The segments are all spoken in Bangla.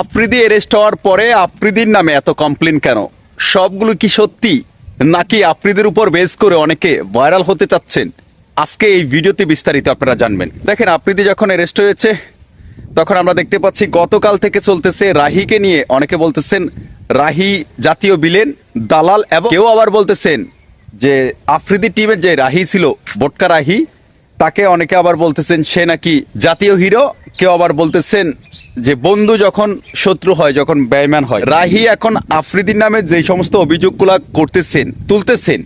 আফ্রিদি অ্যারেস্ট হওয়ার পরে আফ্রিদির নামে এত কমপ্লেন কেন? সবগুলো কি সত্যি? নাকি আফ্রিদের উপর বেস করে অনেকে ভাইরাল হতে চাচ্ছেন? আজকে এই ভিডিওতে বিস্তারিত আপনারা জানবেন। দেখেন, আফ্রিদি যখন অ্যারেস্ট হয়েছে, তখন আমরা দেখতে পাচ্ছি গতকাল থেকে চলতেছে রাহিকে নিয়ে। অনেকে বলতেছেন, রাহি জাতীয় বিলেন দালাল, এবং কেউ আবার বলতেছেন যে, আফ্রিদি টিমের যে রাহি ছিল, বোটকা রাহি তাকে অনেকে আবার বলতেছেন, সে নাকি জাতীয় হিরো? কেউ আবার বলতেছেন যে, বন্ধু যখন শত্রু হয়, যখন ব্যয়মান হয়। রাহি এখন আফ্রিদির নামে যে সমস্ত অভিযোগগুলা করতেছেন, তুলতেছেন,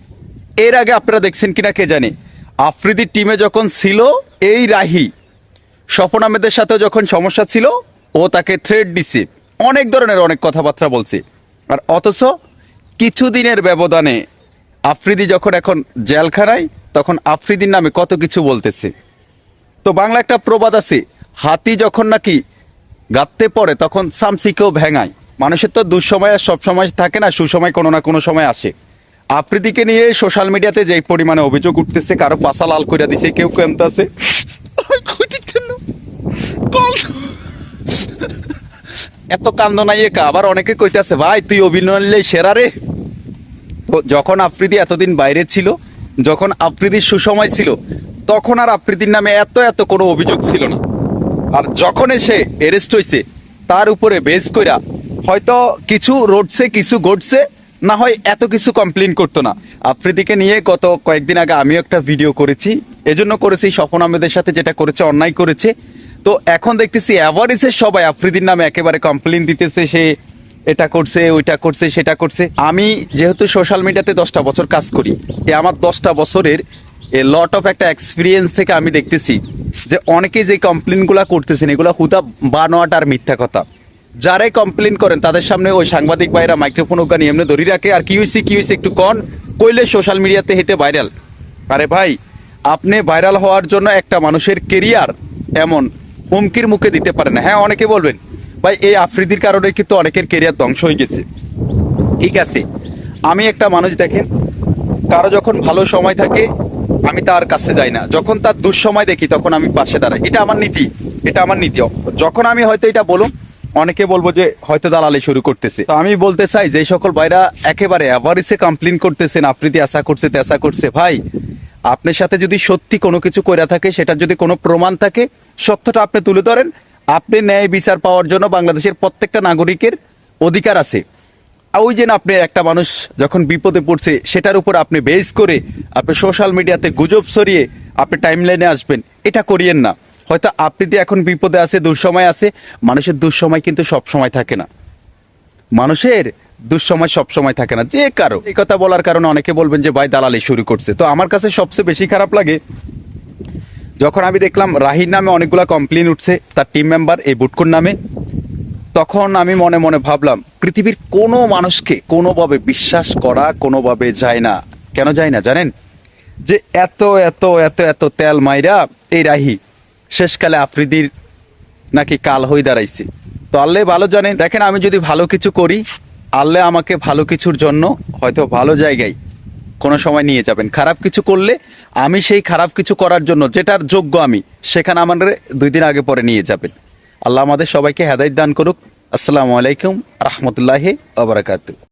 এর আগে আপনারা দেখছেন কিনা কে জানে? আফ্রিদির টিমে যখন ছিল, এই রাহি স্বপন আহমেদের সাথে যখন সমস্যা ছিল, ও তাকে থ্রেড দিছে। অনেক ধরনের অনেক কথাবার্তা বলছে। আর অথচ কিছুদিনের ব্যবধানে আফ্রিদি যখন এখন জেলখানায় তখন আফ্রিদির নামে কত কিছু বলতেছে। তো বাংলা একটা প্রবাদ আছে, হাতি যখন নাকি গাঁততে পড়ে, তখন সামসিকেও ভেঙায়। মানুষের তো দুঃসময় আর সব সময় থাকে না, সুসময় কোনো না কোনো সময় আসে। আফ্রিদিকে নিয়ে সোশ্যাল মিডিয়াতে যে পরিমাণে অভিযোগ উঠতেছে, কারও পাশা লাল করে দিছে, কেউ কেমতে আছে। এত কান্দ নাই একা আবার অনেকে কইতেছে, ভাই, তুই অভিনয় সেরা রে। তো যখন আফ্রিদি এতদিন বাইরে ছিল যখন আফ্রিদির সুসময় ছিল, তখন আর আফ্রিদির নামে এত এত কোনো অভিযোগ ছিল না। আর যখন এসে অ্যারেস্ট হয়েছে তার উপরে বেস কইরা হয়তো কিছু রটছে, কিছু ঘটছে, না হয় এত কিছু কমপ্লেন করতো না। আফ্রিদিকে নিয়ে গত কয়েকদিন আগে আমিও একটা ভিডিও করেছি। এজন্য করেছি, স্বপন আহমেদের সাথে যেটা করেছে, অন্যায় করেছে। তো এখন দেখতেছি অ্যাভারেজের সবাই আফ্রিদির নামে একেবারে কমপ্লেন দিতেছে, সে এটা করছে, ওইটা করছে, সেটা করছে। আমি যেহেতু সোশ্যাল মিডিয়াতে দশটা বছর কাজ করি, এ আমার দশটা বছরের এ লট অফ একটা এক্সপিরিয়েন্স থেকে আমি দেখতেছি যে অনেকে যে কমপ্লেনগুলো করতেছেন, এগুলো হুদা বানোয়াট আর মিথ্যা কথা। যারাই কমপ্লেন করেন, তাদের সামনে ওই সাংবাদিক ভাইরা মাইক্রোফোন ওখানে এমনি ধরি রাখে, আর কি হয়েছে কি হয়েছে একটু কন? কইলে সোশ্যাল মিডিয়াতে হেঁটে ভাইরাল আরে ভাই, আপনি ভাইরাল হওয়ার জন্য একটা মানুষের কেরিয়ার এমন হুমকির মুখে দিতে পারেন হ্যাঁ অনেকে বলবেন ভাই, এই আফ্রিদির কারণে কিন্তু অনেকের কেরিয়ার ধ্বংস হয়ে গেছে। ঠিক আছে? আমি একটা মানুষ, দেখেন, কারও যখন ভালো সময় থাকে, আমি তার কাছে যাই না। যখন তার দুঃসময় দেখি, তখন আমি পাশে দাঁড়াই। এটা আমার নীতি। এটা আমার নীতি। যখন আমি হয়তো এটা বলুন অনেকে বলব যে, হয়তো দালালি শুরু করতেছে। তো আমি বলতে চাই, যে সকল ভাইরা একেবারে অ্যাভারেজে কমপ্লেন করতেছেন, আফ্রিদি আশা করছে তেসা করছে। ভাই, আপনার সাথে যদি সত্যি কোনো কিছু কইরা থাকে সেটা যদি কোনো প্রমাণ থাকে, সত্যটা আপনি তুলে ধরেন আপনি ন্যায় বিচার পাওয়ার জন্য বাংলাদেশের প্রত্যেকটা নাগরিকের অধিকার আছে। ওই যে আপনি একটা মানুষ যখন বিপদে পড়ছে, সেটার উপর আপনি বেস করে আপনি সোশ্যাল মিডিয়াতে গুজব সরিয়ে আপনি টাইম লাইনে আসবেন, এটা করিয়েন না। হয়তো আপনি তো এখন বিপদে আছে, দুঃসময় আছে, মানুষের দুঃসময় কিন্তু সব সময় থাকে না। মানুষের দুঃসময় সব সময় থাকে না, যে কারও। এই কথা বলার কারণে অনেকে বলবেন যে, ভাই, দালালি শুরু করছে। তো আমার কাছে সবচেয়ে বেশি খারাপ লাগে যখন আমি দেখলাম রাহির নামে অনেকগুলা কমপ্লেন উঠছে, তার টিম মেম্বার এই বুটকুর নামে, তখন আমি মনে মনে ভাবলাম, পৃথিবীর কোনো মানুষকে কোনোভাবে বিশ্বাস করা কোনোভাবে যায় না। কেন যায় না, জানেন? যে এত এত এত এত তেল মাইরা এই রাহি শেষকালে আফ্রিদির নাকি কাল হয়ে দাঁড়াইছে। তো আল্লাহ ভালো জানেন, দেখেন আমি যদি ভালো কিছু করি, আল্লাহ আমাকে ভালো কিছুর জন্য হয়তো ভালো জায়গায় কোনো সময় নিয়ে যাবেন। খারাপ কিছু করলে আমি সেই খারাপ কিছু করার জন্য যেটার যোগ্য আমি, সেখানে আমাদের দুই দিন আগে পরে নিয়ে যাবেন। আল্লাহ আমাদের সবাইকে হেদায়ত দান করুক। আসসালামু আলাইকুম, রহমতুল্লাহ আবরাকাতু